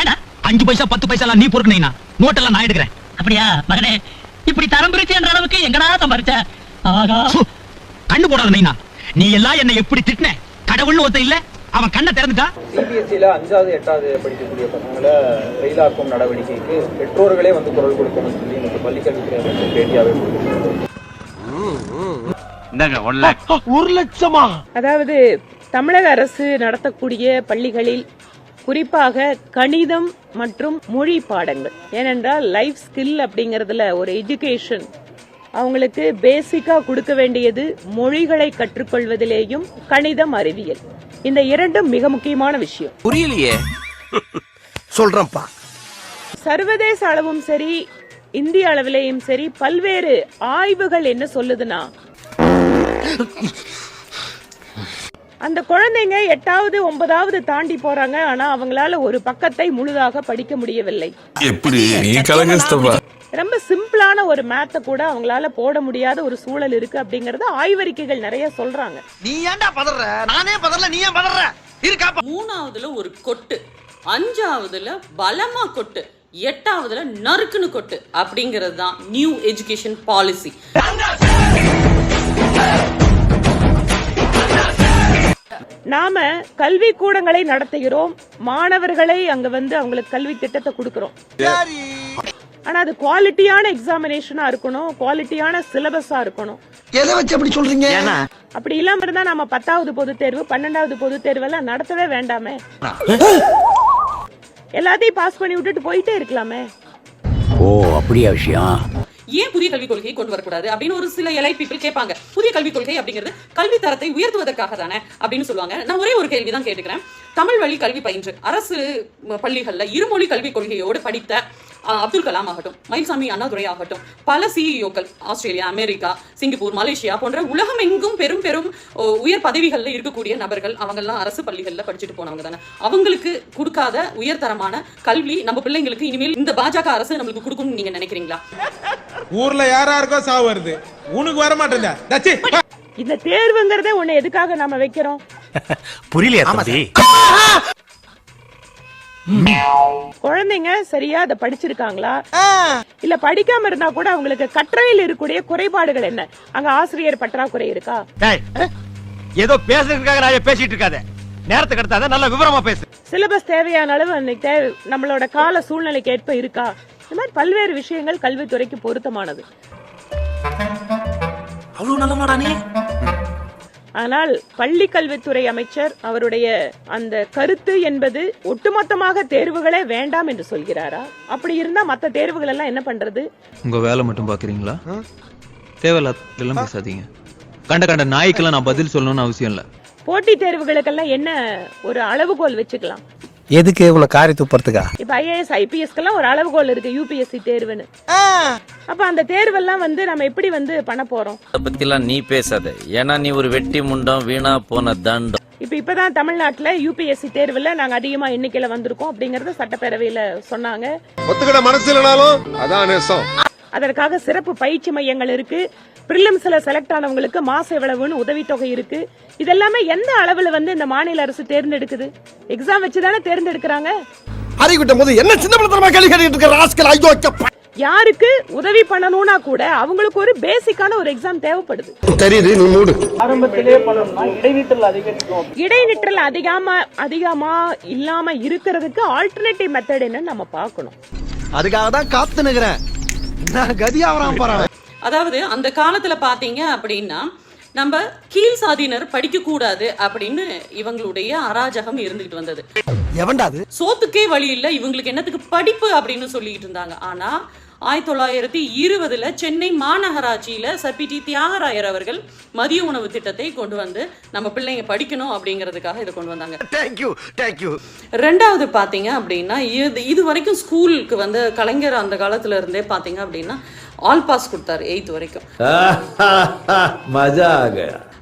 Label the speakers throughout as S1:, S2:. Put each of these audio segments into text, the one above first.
S1: ஏடா
S2: அஞ்சு பைசா பத்து பைசா எல்லாம் நீ பொறுக்கணீங்கன்னா நோட்டெல்லாம் நான் எடுக்கிறேன்.
S1: அப்படியா? மகனே இப்படி தரம் பிரிச்சு என்ற அளவுக்கு எங்கடா சம்பாரிச்ச? ஆகா.
S2: சு, கண்ணு போடாத நைனா. நீ எல்லாம் என்ன எப்படி திட்டின? கடவுள்னு ஒருத்தன் இல்ல. அவன் கண்ணை திறந்துட்டா?
S3: சிபிஎஸ்சியில் அஞ்சாவது எட்டாவது படிக்கக்கூடிய பசங்களை ஃபெயிலாக்கும் நடவடிக்கைக்கு பெற்றோர்களே வந்து குரல் கொடுக்கணும்னு சொல்லி இந்த பள்ளிக்கல்வித்துறை அமைச்சர் பேட்டியாகவே கொடுத்துருக்காரு
S4: ஒரு லட்சமா?
S5: அதாவது தமிழக அரசு நடத்தக்கூடிய பள்ளிகளில் குறிப்பாக கணிதம் மற்றும் மொழி பாடங்கள். ஏனென்றால் லைஃப் ஸ்கில் அப்படிங்கறதுல ஒரு எஜுகேஷன் அவங்களுக்கு பேசிக்கா கொடுக்க வேண்டியது மொழிகளை கற்றுக்கொள்வதிலேயும் கணிதம் அறிவியல். இந்த இரண்டும் மிக முக்கியமான விஷயம்.
S4: புரியலையே. சொல்றேன்ப்பா.
S5: சர்வதேச அளவும் சரி இந்திய அளவிலேயும் சரி பல்வேறு ஆய்வுகள் என்ன சொல்லுதுன்னா அந்த குழந்தைங்க எட்டாவது ஒன்பதாவது தாண்டி போறாங்க. ஆனா அவங்களால ஒரு பக்கத்தை முழுதாக படிக்க முடியவில்லை. ரொம்ப சிம்பிளான ஒரு மேத்த கூட அவங்களால போட முடியாத ஒரு சூழல் இருக்கு அப்படிங்கறத ஆய்வறிக்கைகள் நிறைய சொல்றாங்க.
S4: நீ ஏன்டா பதற? நானே பதறல நீ ஏன் பதற? இருக்கா
S6: மூணாவதுல ஒரு கொட்டு அஞ்சாவதுல பலமா கொட்டு எட்டாவதுல நறுக்குன்னு கொட்டு அப்படிங்கிறது தான் நியூ எஜுகேஷன் பாலிசி
S5: நாம கல்வி கூடங்களை நடத்துகிறோம். மாணவர்களை அங்க வந்து அவங்களுக்கு கல்வி திட்டத்தை கொடுக்கிறோம். ஆனா அது குவாலிட்டியான எக்ஸாமினேஷனா இருக்கணும். குவாலிட்டியான சிலபஸா இருக்கணும்.
S4: எதை வச்சு அப்படி சொல்றீங்க?
S5: அப்படி இல்லாம இருந்தா நம்ம பத்தாவது பொதுத் தேர்வு பன்னெண்டாவது பொதுத் தேர்வு எல்லாம் நடத்தவே வேண்டாமே. எல்லாத்தையும் பாஸ் பண்ணி விட்டுட்டு போயிட்டே இருக்கலாமே.
S7: ஓ அப்படியா விஷயம்?
S6: ஏன் புதிய கல்விக் கொள்கையை கொண்டு வரக்கூடாது அப்படின்னு ஒரு சில எலை பீப்பிள் கேட்பாங்க. புதிய கல்விக் கொள்கை அப்படிங்கிறது கல்வி தரத்தை உயர்த்துவதற்காக தானே அப்படின்னு சொல்லுவாங்க. நான் ஒரே ஒரு கேள்வி தான் கேட்டுக்கிறேன். தமிழ் வழி கல்வி பயின்று அரசு பள்ளிகளில் பள்ளிகள்ல இருமொழி கல்விக் கொள்கையோடு படித்த அப்துல் கலாம் ஆகட்டும் மயில்சாமி அண்ணாதுரை ஆகட்டும் பல சிஇஓக்கள் ஆஸ்திரேலியா அமெரிக்கா சிங்கப்பூர் மலேசியா போன்ற உலகம் எங்கும் பெரும் பெரும் உயர் பதவிகள்ல இருக்கக்கூடிய நபர்கள் அவங்கெல்லாம் அரசு பள்ளிகளில் படிச்சுட்டு போனவங்க தானே. அவங்களுக்கு கொடுக்காத உயர்தரமான கல்வி நம்ம பிள்ளைங்களுக்கு இனிமேல் இந்த பாஜக அரசு நம்மளுக்கு கொடுக்கும்னு நீங்க நினைக்கிறீங்களா?
S8: ஊர்ல யாராருக்கோ சாவு வருது. உனக்கு வர மாட்டேன்
S5: இந்த தேர்வுங்கிறதே ஒண்ணு எதுக்காக நாம வைக்கிறோம்?
S7: புரியலையா தம்பி?
S5: குழந்தைங்க சரியா அதை படிச்சிருக்காங்களா? இல்ல படிக்காம இருந்தா கூட அவங்களுக்கு கற்றலில் இருக்கக்கூடிய குறைபாடுகள் என்ன? அங்க ஆசிரியர் பற்றாக்குறை இருக்கா?
S4: ஏதோ பேசுறதுக்காக நான் பேசிட்டு இருக்காத. நேரத்துக்கு எடுத்தாத நல்ல விவரமா பேசு.
S5: சிலபஸ் தேவையான அளவு அன்னைக்கு நம்மளோட கால சூழ்நிலைக்கு ஏற்ப இருக்கா? இந்த மாதிரி பல்வேறு விஷயங்கள் கல்வித்துறைக்கு பொருத்தமானது. ஆனால் பள்ளி கல்வித்துறை அமைச்சர் அவருடைய அந்த கருத்து என்பது ஒட்டுமொத்தமாக தேர்வுகளே வேண்டாம் என்று சொல்கிறாரா? அப்படி இருந்தா மத்த தேர்வுகள் எல்லாம் என்ன பண்றது?
S9: உங்க வேலை மட்டும் பாக்குறீங்களா? தேவையில்லாம் பேசாதீங்க. கண்ட கண்ட நாய்க்கெல்லாம் நான் பதில் சொல்லணும்னு அவசியம் இல்ல.
S5: போட்டி தேர்வுகளுக்கெல்லாம் என்ன ஒரு அளவுகோல் வச்சுக்கலாம்?
S4: எதுக்கு இவ்வளவு காரி துப்புறதுக்கா?
S5: இப்ப ஐஏஎஸ் ஐபிஎஸ்க்கெல்லாம் ஒரு அளவுகோல் இருக்கு யூபிஎஸ்சி தேர்வுன்னு. அப்ப அந்த தேர்வெல்லாம் வந்து நம்ம எப்படி வந்து பண்ண போறோம்?
S10: அதை பத்திலாம் நீ பேசாத. ஏன்னா நீ ஒரு வெட்டி முண்டம் வீணா போன தண்டம்.
S5: இப்ப இப்பதான் தமிழ்நாட்டுல யூபிஎஸ்சி தேர்வுல நாங்க அதிகமா எண்ணிக்கையில வந்திருக்கோம் அப்படிங்கறத சட்டப்பேரவையில சொன்னாங்க.
S8: ஒத்துக்கிட மனசு இல்லனாலும் அதான் நேசம்.
S5: அதற்காக சிறப்பு பயிற்சி மையங்கள் இருக்கு. பிரிலிம்ஸ்ல செலக்ட் ஆனவங்களுக்கு மாச எவ்வளவுன்னு உதவித்தொகை இருக்கு. இதெல்லாமே எந்த அளவுல வந்து இந்த மாநில அரசு தேர்ந்தெடுக்குது? எக்ஸாம் வச்சுதானே தேர்ந்தெடுக்கிறாங்க?
S4: அறிவிட்டும் போது என்ன சின்ன பிள்ளை கேள்வி கேட்டுட்டு இருக்க ராஸ்கல்? ஐயோ.
S5: யாருக்கு உதவி பண்ணணும்னா கூட அவங்களுக்கு ஒரு பேசிக்கான ஒரு எக்ஸாம் தேவைப்படுது.
S4: தெரியுது நீ மூடு.
S3: ஆரம்பத்திலே இடைநிற்றல் அதிகரிக்கும்.
S5: இடைநிற்றல் அதிகமா அதிகமா இல்லாம இருக்கிறதுக்கு ஆல்டர்னேட்டிவ் மெத்தட் என்னன்னு நம்ம பார்க்கணும்.
S4: அதுக்காக தான் காத்து நிக்கிறேன். நான் கதியாவறான் பாரு
S6: அதாவது அந்த காலத்தில் பார்த்தீங்க அப்படின்னா நம்ம கீழ் சாதியினர் படிக்கக்கூடாது அப்படின்னு இவங்களுடைய அராஜகம் இருந்துகிட்டு வந்தது.
S4: எவன்டா அது?
S6: சோத்துக்கே வழி இல்ல இவங்களுக்கு என்னத்துக்கு படிப்பு அப்படின்னு சொல்லிட்டு இருந்தாங்க. ஆனா ஆயிரத்தி தொள்ளாயிரத்தி இருபதுல சென்னை மாநகராட்சியில சபிடி தியாகராயர் அவர்கள் மதிய உணவு திட்டத்தை கொண்டு வந்து நம்ம பிள்ளைங்க படிக்கணும் அப்படிங்கிறதுக்காக இதை கொண்டு வந்தாங்க.
S4: தேங்க்யூ தேங்க்யூ
S6: ரெண்டாவது பார்த்தீங்க அப்படின்னா இது இது வரைக்கும் ஸ்கூலுக்கு வந்து கலைஞர் அந்த காலத்துல இருந்தே பார்த்தீங்க அப்படின்னா ஆல் பாஸ் கொடுத்தாரு எயித் வரைக்கும்.
S10: மஜா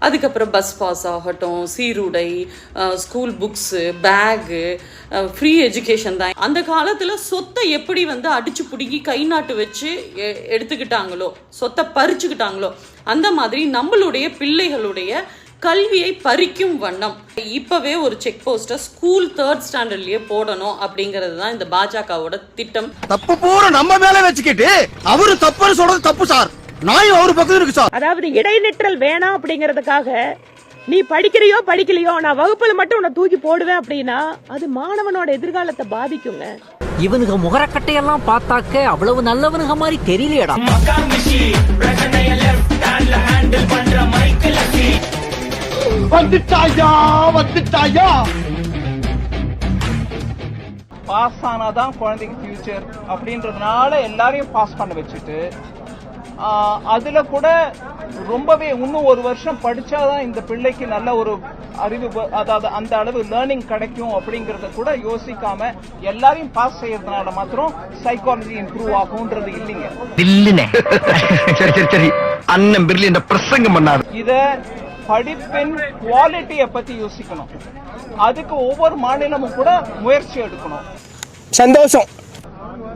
S6: அதுக்கப்புறம் பஸ் பாஸ் ஆகட்டும் சீருடை school books bag free education தான். அந்த காலத்தில் சொத்தை எப்படி வந்து அடிச்சு பிடுங்கி கை நாட்டு வச்சு எ- எடுத்துக்கிட்டாங்களோ சொத்தை பறிச்சுக்கிட்டாங்களோ அந்த மாதிரி நம்மளுடைய பிள்ளைகளுடைய கல்வியை பறிக்கும் வண்ணம். இப்போவே ஒரு செக் போஸ்ட்டை ஸ்கூல் தேர்ட் ஸ்டாண்டர்ட்லயே போடணும் அப்படிங்கிறது தான் இந்த பாஜகவோட திட்டம்.
S4: தப்பு பூரா நம்ம மேலே வச்சுக்கிட்டு அவரு தப்புன்னு சொல்றது தப்பு சார். நாயும் அவரு பக்கத்துல இருக்கு சார்.
S5: அதாவது இடைநிற்றல் வேணாம் அப்படிங்கறதுக்காக நீ படிக்கிறியோ படிக்கலையோ நான் வகுப்புல மட்டும் உன்னை தூக்கி போடுவேன் அப்படின்னா அது மாணவனோட எதிர்காலத்தை பாதிக்குங்க.
S1: இவனுங்க முகரக்கட்டையெல்லாம் பார்த்தாக்க அவ்வளவு நல்லவனுங்க மாதிரி தெரியலையடா.
S4: வந்துட்டாயா வந்துட்டாயா?
S3: பாஸ் ஆனாதான் குழந்தைக்கு ஃபியூச்சர் அப்படின்றதுனால எல்லாரையும் பாஸ் பண்ண வச்சுட்டு அதுல கூட ரொம்பவே இன்னும் ஒரு வருஷம் படிச்சாதான் இந்த பிள்ளைக்கு நல்ல ஒரு அறிவு அதாவது அந்த அளவு லேர்னிங் கிடைக்கும் அப்படிங்கறத கூட யோசிக்காம எல்லாரையும் பாஸ் செய்யறதுனால மாத்திரம் சைக்காலஜி இம்ப்ரூவ் ஆகும்ன்றது இல்லைங்க.
S4: சரி சரி சரி. அண்ணன் பிர்லி இந்த பிரசங்கம் பண்ணாரு
S3: இத படிப்பின் குவாலிட்டியை பத்தி யோசிக்கணும். அதுக்கு ஒவ்வொரு மாநிலமும் கூட முயற்சி எடுக்கணும்.
S4: சந்தோஷம்.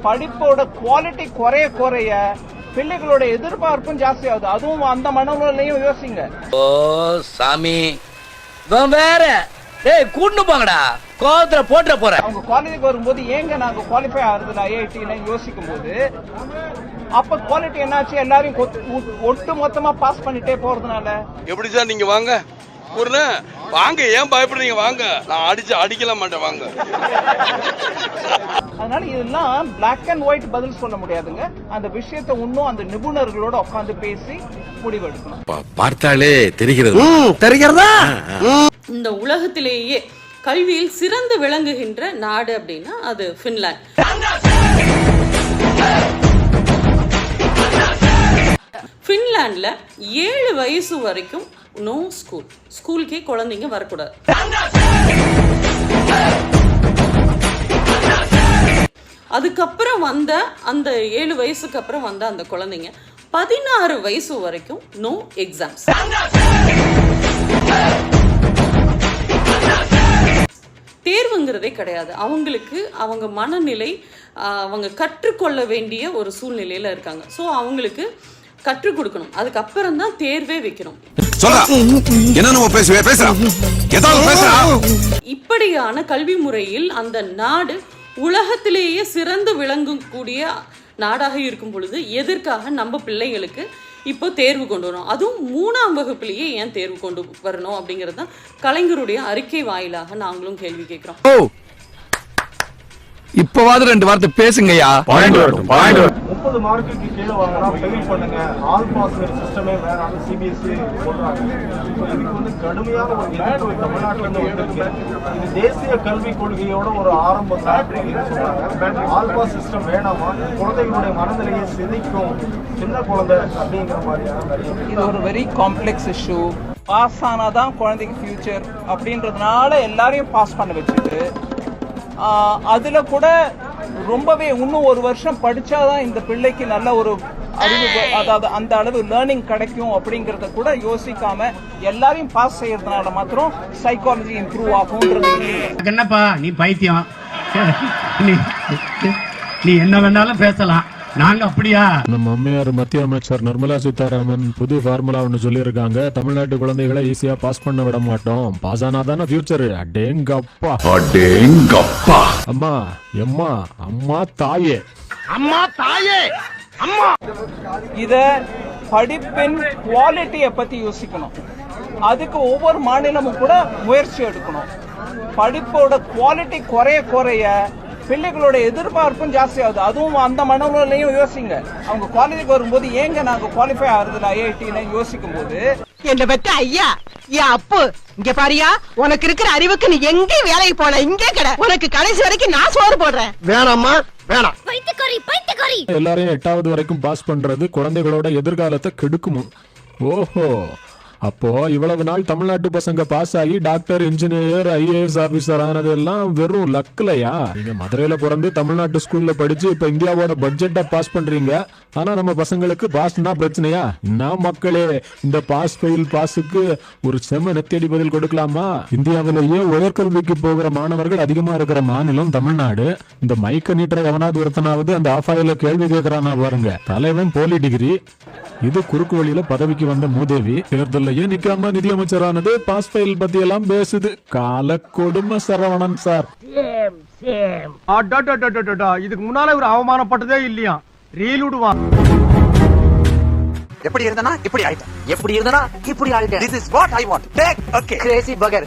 S3: படிப்போட குவாலிட்டி குறைய குறைய பிள்ளைகளோட எதிர்பார்ப்பும் ஜாஸ்தி ஆகுது அதுவும் அந்த மனநிலையும் யோசிங்க.
S7: ஓ சாமி. வேற. டேய் கூட்டு போங்கடா. கோவத்துல போட்டுற போற.
S3: அவங்க காலேஜுக்கு வரும்போது ஏங்க நாங்க குவாலிஃபை ஆகுறதுல ஐஐடின்னு யோசிக்கும் போது அப்ப குவாலிட்டி என்னாச்சு? எல்லாரையும் ஒட்டு மொத்தமா பாஸ் பண்ணிட்டே போறதுனால?
S8: எப்படி சார் நீங்க வாங்க. ஒரு வாங்க ஏன் பயப்படுறீங்க? வாங்க. நான் அடிச்சு அடிக்கல மாட்டேன் வாங்க.
S3: அதனால இதெல்லாம் பிளாக் அண்ட் ஒயிட் பதில் சொல்ல முடியாதுங்க. அந்த விஷயத்தை இன்னும் அந்த நிபுணர்களோட உட்காந்து பேசி முடிவெடுக்கணும்.
S7: பார்த்தாலே தெரிகிறது?
S4: தெரிகிறதா?
S6: இந்த உலகத்திலேயே கல்வியில் சிறந்து விளங்குகின்ற நாடு அப்படின்னா அது ஃபின்லாந்து ஃபின்லாந்துல ஏழு வயசு வரைக்கும் நோ ஸ்கூல் ஸ்கூலுக்கே குழந்தைங்க வரக்கூடாது. அதுக்கப்புறம் வந்த அந்த ஏழு வயசுக்கு அப்புறம் வந்த அந்த குழந்தைங்க பதினாறு வயசு வரைக்கும் நோ எக்ஸாம்ஸ் தேர்வுங்கிறதே கிடையாது. அவங்களுக்கு அவங்க மனநிலை அவங்க கற்றுக்கொள்ள வேண்டிய ஒரு சூழ்நிலையில இருக்காங்க. ஸோ அவங்களுக்கு கற்றுக் கொடுக்கணும். அதுக்கப்புறம் தான் தேர்வே வைக்கணும்.
S11: சொல்றா. என்ன நம்ம பேசுவே? பேசுறா. ஏதாவது பேசுறா?
S6: இப்படியான கல்வி முறையில் அந்த நாடு உலகத்திலேயே சிறந்து விளங்கக்கூடிய நாடாக இருக்கும் பொழுது எதற்காக நம்ம பிள்ளைகளுக்கு இப்போ தேர்வு கொண்டு வரணும் அதுவும் மூணாம் வகுப்புலேயே ஏன் தேர்வு கொண்டு வரணும் அப்படிங்கிறது தான் கலைஞருடைய அறிக்கை வாயிலாக நாங்களும் கேள்வி கேட்குறோம்.
S4: இப்பவாது ரெண்டு வார்த்தை பேசுங்கய்யா.
S3: முப்பது மார்க்குக்கு கீழே வாங்கினா ஃபெயில் பண்ணுங்க. ஆல் பாஸ் சிஸ்டமே வேற சிபிஎஸ்சி சொல்றாங்க இதுக்கு வந்து கடுமையான ஒரு எதிர்ப்பு தமிழ்நாட்டில் இருந்து வந்திருக்கு. இது தேசிய கல்விக் கொள்கையோட ஒரு ஆரம்ப அப்படின்னு சொல்றாங்க. ஆல் பாஸ் சிஸ்டம் வேணாமா? குழந்தைகளுடைய மனநிலையை சிதைக்கும் சின்ன குழந்தை அப்படிங்கிற மாதிரியான இது ஒரு வெரி காம்ப்ளெக்ஸ் இஷ்யூ பாஸ் ஆனாதான் குழந்தைக்கு ஃபியூச்சர் அப்படின்றதுனால எல்லாரையும் பாஸ் பண்ண வச்சுட்டு அதில் கூட ரொம்பவே இன்னும் ஒரு வருஷம் படிச்சாதான் இந்த பிள்ளைக்கு நல்ல ஒரு அறிவு அதாவது அந்த அளவு லேர்னிங் கிடைக்கும் அப்படிங்கறத கூட யோசிக்காம எல்லாரையும் பாஸ் செய்யறதுனால மாத்திரம் சைக்காலஜி இம்ப்ரூவ் ஆகும்ன்றது
S2: என்னப்பா நீ பைத்தியம். நீ நீ என்ன வேணாலும் பேசலாம். நாங்க அப்படியா?
S8: நம்ம அம்மையார் மத்திய அமைச்சர் நிர்மலா சீதாராமன் புது ஃபார்முலா ஒன்று சொல்லியிருக்காங்க. தமிழ்நாட்டு குழந்தைகளை ஈஸியா பாஸ் பண்ண விட மாட்டோம். பாஸ் ஆனாதானே ஃபியூச்சர் அடேங்கப்பா.
S11: அடேங்கப்பா.
S8: அம்மா எம்மா அம்மா தாயே.
S4: அம்மா தாயே. அம்மா.
S3: இத படிப்பின் குவாலிட்டியை பத்தி யோசிக்கணும். அதுக்கு ஒவ்வொரு மாநிலமும் கூட முயற்சி எடுக்கணும். படிப்போட குவாலிட்டி குறைய குறைய பிள்ளைகளோட எதிர்பார்ப்பும் ஜாஸ்தி ஆகுது அதுவும் அந்த மனநிலையும் யோசிங்க. அவங்க காலேஜுக்கு வரும்போது ஏங்க நாங்க குவாலிஃபை ஆகுறதுல ஐஐடின்னு யோசிக்கும் போது.
S1: என்ன பெத்த ஐயா என் அப்பு இங்க பாரியா உனக்கு இருக்கிற அறிவுக்கு நீ எங்க வேலைக்கு போன இங்கே கடை. உனக்கு கடைசி வரைக்கும் நான் சோறு போடுறேன்.
S4: வேணாம்மா வேணாம்.
S8: எல்லாரையும் எட்டாவது வரைக்கும் பாஸ் பண்றது குழந்தைகளோட எதிர்காலத்தை கெடுக்குமோ. ஓஹோ. அப்போ இவ்வளவு நாள் தமிழ்நாட்டு பசங்க பாஸ் ஆகி டாக்டர் இன்ஜினியர் ஐஏஎஸ் ஆபீசர் ஆனதெல்லாம் வெறும் லக்லையா நீங்க மதுரையில பிறந்து தமிழ்நாட்டு ஸ்கூல்ல படிச்சு இப்ப இந்தியாவோட பட்ஜெட்டை பாஸ் பண்றீங்க. ஆனா நம்ம பசங்களுக்கு பாஸ்னா பிரச்சனையா? நான் மக்களே இந்த பாஸ் ஃபெயில் பாஸுக்கு ஒரு செம நெத்தேடி பதில் கொடுக்கலாமா? இந்தியாவிலேயே உயர்கல்விக்கு போகிற மாணவர்கள் அதிகமா இருக்கிற மாநிலம் தமிழ்நாடு. இந்த மைக்க நீட்டுற எவனாவது ஒருத்தனாவது அந்த ஆஃபாயில கேள்வி கேட்கறானா பாருங்க. தலைவன் போலி டிகிரி இது குறுக்கு வழியில பதவிக்கு வந்த மூதேவி. தேர்தல் எம்எல்ஏ நிக்காம நிதியமைச்சரானது பாஸ் ஃபைல் பத்தி எல்லாம் பேசுது. கால கொடுமை சரவணன் சார்.
S4: இதுக்கு முன்னால ஒரு அவமானப்பட்டதே இல்லையா? ரீல் விடுவான்
S7: எப்படி இருந்தனா? இப்படி ஆயிட்டேன். எப்படி இருந்தனா? இப்படி ஆயிட்டேன். This is what I want take okay crazy பகர்